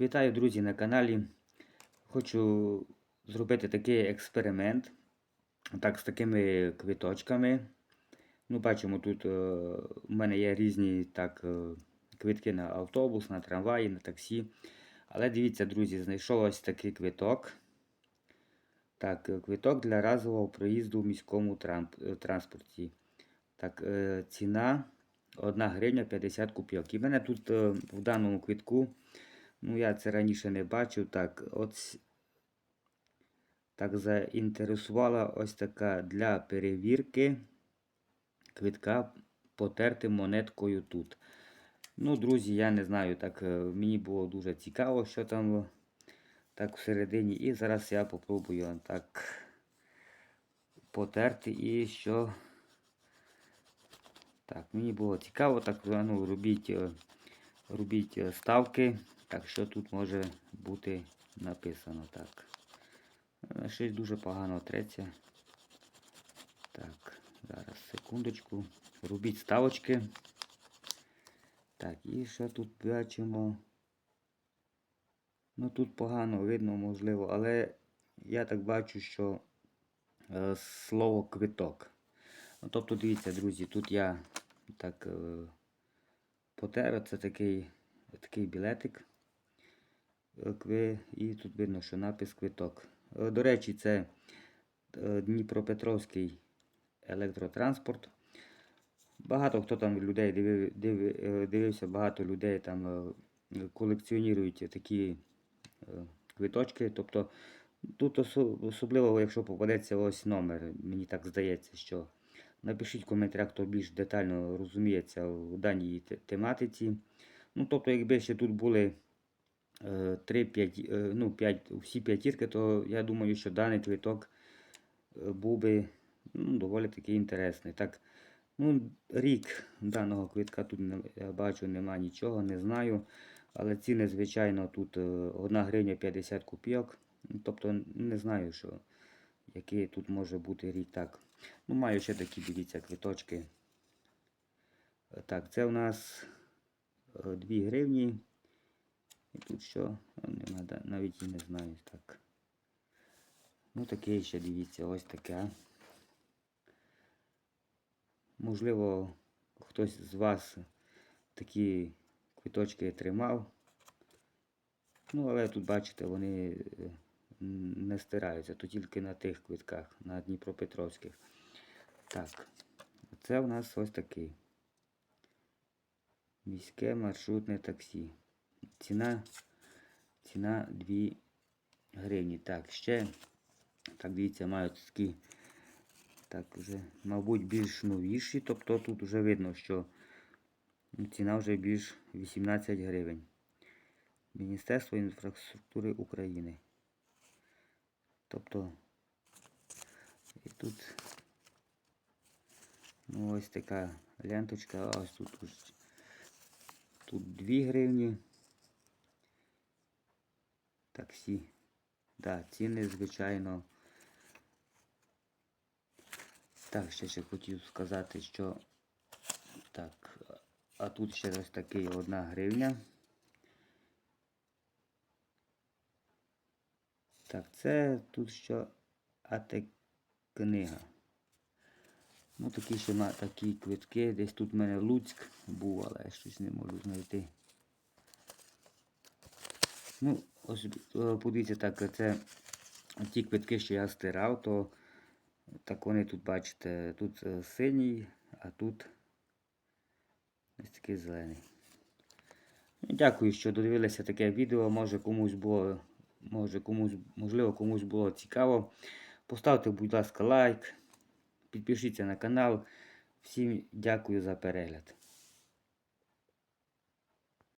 Вітаю, друзі, на каналі. Хочу зробити такий експеримент. Так, з такими квиточками. Ну, бачимо, тут е, у мене є різні так, е, квитки на автобус, на трамваї, на таксі. Але дивіться, друзі, знайшов ось такий квиток. Так, е, квиток для разового проїзду в міському е, транспорті. Так, е, ціна 1 гривня 50 копійок. І в мене тут е, в даному квитку. Ну, я це раніше не бачив. Так, от так заінтересувала ось така для перевірки квитка потерти монеткою тут. Ну, друзі, я не знаю, так е, мені було дуже цікаво, що там так всередині. І зараз я попробую так потерти і що. Так, мені було цікаво, так ну, робіть, е, робіть е, ставки. Так, що тут може бути написано так. Е, Щось дуже погано треться. Так, зараз секундочку. Робіть ставочки. Так, і що тут бачимо? Ну тут погано видно, можливо, але я так бачу, що е, слово квиток. Ну, тобто, дивіться, друзі, тут я так е, потер, це такий, такий білетик. Е, І тут видно, що напис квиток. Е, До речі, це е, Дніпропетровський електротранспорт. Багато хто там людей дивив, див, дивився, багато людей там колекціонують такі квиточки. Тобто тут особливо, якщо попадеться ось номер, мені так здається, що напишіть в коментарях, хто більш детально розуміється в даній тематиці. Ну, тобто, якби ще тут були 3-5, ну, 5, всі п'ятірки, то я думаю, що даний квиток е, був би ну, доволі таки інтересний. Так, ну, рік даного квитка тут не- я бачу, нема нічого, не знаю. Але ціни, звичайно, тут 1 гривня 50 копійок. Ну, Тобто не знаю, що, який тут може бути рік. Так. Ну, маю ще такі, дивіться, квиточки. Е, Так, це у нас 2 гривні. І тут що? Нема, навіть і не знаю. Так. Ну, таке ще дивіться, ось таке. Можливо, хтось з вас такі квиточки тримав. Ну, але тут, бачите, вони е, не стираються, то тільки на тих квитках, на Дніпропетровських. Так, це у нас ось такий. Міське маршрутне таксі. Ціна, ціна 2 гривні. Так, ще, так, дивіться, мають такі, так, вже, мабуть, більш новіші. Тобто тут вже видно, що ну, ціна вже більш 18 гривень. Міністерство інфраструктури України. Тобто, і тут ну, ось така ленточка, ось тут тут 2 гривні. Таксі. Да, ціни, звичайно. Так, ще ще хотів сказати, що так, а тут ще ось такий одна гривня. Так, це тут що АТ книга. Ну, такі ще ма- такі квитки. Десь тут в мене Луцьк був, але я щось не можу знайти. Ну, ось е, подивіться так, це ті квитки, що я стирав, то так вони тут, бачите, тут е, синій, а тут ось такий зелений. Дякую, що додивилися таке відео. Може комусь було, може комусь, можливо, комусь було цікаво. Поставте, будь ласка, лайк, підпишіться на канал. Всім дякую за перегляд.